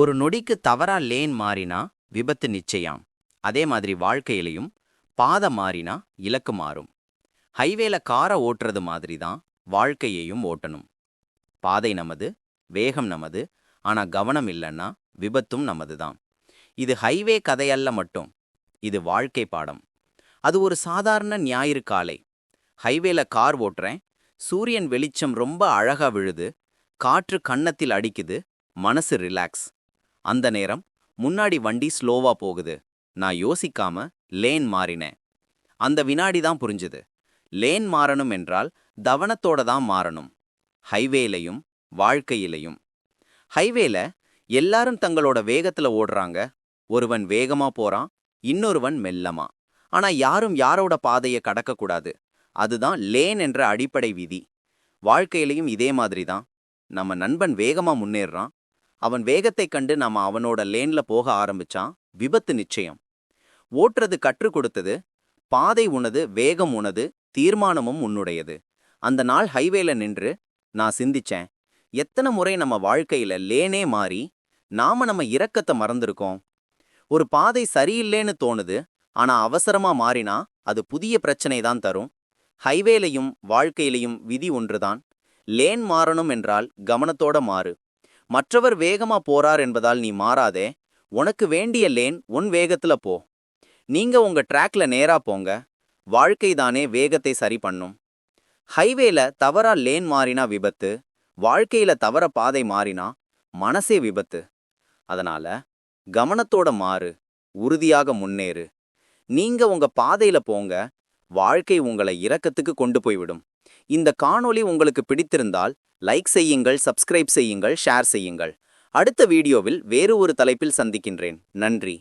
ஒரு நொடிக்கு தவறா லேன் மாறினா விபத்து நிச்சயம். அதே மாதிரி வாழ்க்கையிலையும் பாதை மாறினா இலக்கு மாறும். ஹைவேல காரை ஓட்டுறது மாதிரி தான் வாழ்க்கையையும் ஓட்டணும். பாதை நமது வேகம் நமது ஆனா கவனம் இல்லைன்னா விபத்தும் நமது தான். இது ஹைவே கதையல்ல மட்டும் இது வாழ்க்கை பாடம். அது ஒரு சாதாரண ஞாயிறு காலை. ஹைவேல கார் ஓட்டுறேன் சூரியன் வெளிச்சம் ரொம்ப அழகா விழுது காற்று கன்னத்தில் அடிக்குது மனசு ரிலாக்ஸ். அந்த நேரம் முன்னாடி வண்டி ஸ்லோவா போகுது. நான் யோசிக்காம லேன் மாறினேன். அந்த வினாடி தான் புரிஞ்சுது. லேன் மாறணும் என்றால் தவனத்தோட தான் மாறணும். ஹைவேலையும் வாழ்க்கையிலையும். ஹைவேல எல்லாரும் தங்களோட வேகத்துல ஓடுறாங்க. ஒருவன் வேகமா போறான் இன்னொருவன் மெல்லமா. ஆனா யாரும் யாரோட பாதையை கடக்கக்கூடாது. அதுதான் லேன் என்ற அடிப்படை விதி. வாழ்க்கையிலையும் இதே மாதிரி தான். நம்ம நண்பன் வேகமா முன்னேறான் அவன் வேகத்தைக் கண்டு நாம அவனோட லேன்ல போக ஆரம்பிச்சான். விபத்து நிச்சயம். ஓட்டுறது கற்றுக் கொடுத்தது. பாதை உனது வேகம் உனது தீர்மானமும் உன்னுடையது. அந்த நாள் ஹைவேல நின்று நான் சிந்திச்சேன். எத்தனை முறை நம்ம வாழ்க்கையில லேனே மாறி நாம நம்ம இரக்கத்தை மறந்திருக்கோம். ஒரு பாதை சரியில்லைன்னு தோணுது ஆனா அவசரமா மாறினா அது புதிய பிரச்சனை தான் தரும். ஹைவேலையும் வாழ்க்கையிலையும் விதி ஒன்றுதான். லேன் மாறணும் என்றால் கவனத்தோட மாறு. மற்றவர் வேகமா போறார் என்பதால் நீ மாறாதே. உனக்கு வேண்டிய லேன் உன் வேகத்துல போ. நீங்க உங்க ட்ராக்ல நேரா போங்க. வாழ்க்கை தானே வேகத்தை சரி பண்ணும். ஹைவேல தவறா லேன் மாறினா விபத்து வாழ்க்கையில தவற பாதை மாறினா மனசே விபத்து. அதனால கவனத்தோட மாறு உறுதியாக முன்னேறு. நீங்க உங்க பாதையில போங்க வாழ்க்கை உங்களை இரக்கத்துக்கு கொண்டு போய்விடும். இந்த காணொளி உங்களுக்கு பிடித்திருந்தால் லைக் செய்யுங்கள் சப்ஸ்கிரைப் செய்யுங்கள் ஷேர் செய்யுங்கள். அடுத்த வீடியோவில் வேறு ஒரு தலைப்பில் சந்திக்கின்றேன். நன்றி.